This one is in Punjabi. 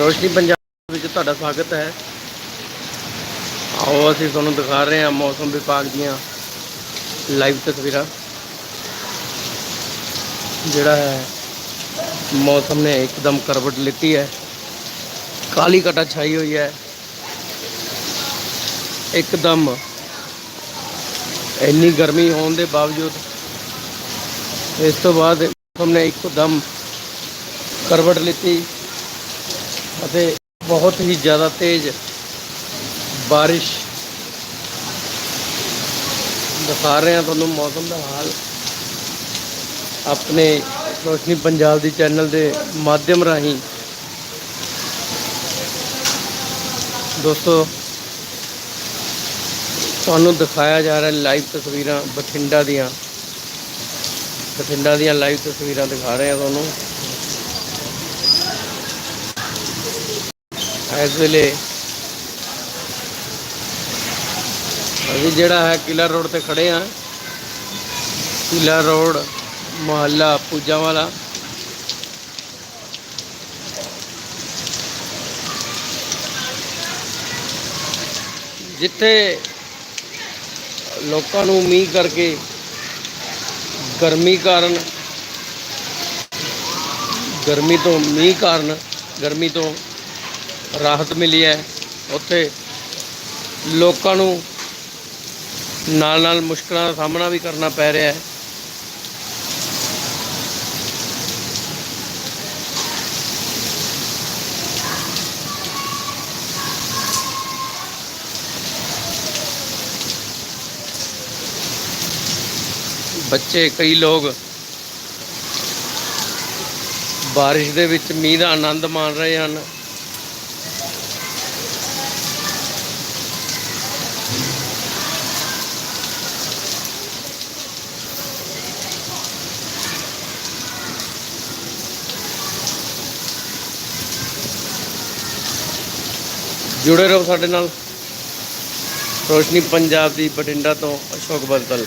ਰੋਸ਼ਨੀ ਪੰਜਾਬ ਵਿੱਚ ਤੁਹਾਡਾ ਸਵਾਗਤ ਹੈ। ਆਓ ਅਸੀਂ ਤੁਹਾਨੂੰ ਦਿਖਾ ਰਹੇ ਹਾਂ ਮੌਸਮ ਵਿਭਾਗ ਦੀਆਂ ਲਾਈਵ ਤਸਵੀਰਾਂ। ਜਿਹੜਾ ਹੈ, ਮੌਸਮ ਨੇ ਇੱਕਦਮ ਕਰਵਟ ਲਿੱਤੀ ਹੈ। ਕਾਲੀ ਕਟਾ ਛਾਈ ਹੋਈ ਹੈ। ਇੱਕਦਮ ਇੰਨੀ ਗਰਮੀ ਹੋਣ ਦੇ ਬਾਵਜੂਦ ਇਸ ਤੋਂ ਬਾਅਦ ਮੌਸਮ ਨੇ ਇੱਕਦਮ ਕਰਵਟ ਲਿੱਤੀ। ਅਤੇ ਬਹੁਤ ਹੀ ਜ਼ਿਆਦਾ ਤੇਜ਼ ਬਾਰਿਸ਼ ਦਿਖਾ ਰਹੇ ਹਾਂ ਤੁਹਾਨੂੰ ਮੌਸਮ ਦਾ ਹਾਲ। ਆਪਣੇ ਰੋਸ਼ਨੀ ਪੰਜਾਬ ਦੀ ਚੈਨਲ ਦੇ ਮਾਧਿਅਮ ਰਾਹੀਂ। ਦੋਸਤੋ, ਤੁਹਾਨੂੰ ਦਿਖਾਇਆ ਜਾ ਰਿਹਾ ਲਾਈਵ ਤਸਵੀਰਾਂ ਬਠਿੰਡਾ ਦੀਆਂ। ਬਠਿੰਡਾ ਦੀਆਂ ਲਾਈਵ ਤਸਵੀਰਾਂ ਦਿਖਾ ਰਹੇ ਹਾਂ ਤੁਹਾਨੂੰ। ਇਸ ਵੇਲੇ ਅਸੀਂ ਜਿਹੜਾ ਹੈ ਕਿਲਾ ਰੋਡ ਤੇ ਖੜੇ ਆ ਕਿਲਾ ਰੋਡ, ਮੁਹੱਲਾ, ਪੂਜਾ ਵਾਲਾ। ਜਿੱਥੇ ਲੋਕਾਂ ਨੂੰ ਮੀਂਹ ਕਰਕੇ ਗਰਮੀ ਕਾਰਨ, ਗਰਮੀ ਤੋਂ ਮੀਂਹ ਕਾਰਨ, ਗਰਮੀ ਤੋਂ ਰਾਹਤ ਮਿਲੀ ਹੈ। ਉੱਥੇ ਲੋਕਾਂ ਨੂੰ ਨਾਲ ਨਾਲ ਮੁਸ਼ਕਲਾਂ ਦਾ ਸਾਹਮਣਾ ਵੀ ਕਰਨਾ ਪੈ ਰਿਹਾ ਹੈ। ਬੱਚੇ, ਕਈ ਲੋਕ ਬਾਰਿਸ਼ ਦੇ ਵਿੱਚ ਮੀਂਹ ਦਾ ਆਨੰਦ ਮਾਣ ਰਹੇ ਹਨ। ਜੁੜੇ ਰਹੋ ਸਾਡੇ ਨਾਲ। ਰੋਸ਼ਨੀ ਪੰਜਾਬ ਦੀ ਬਠਿੰਡਾ ਤੋਂ ਅਸ਼ੋਕ ਬਦਲ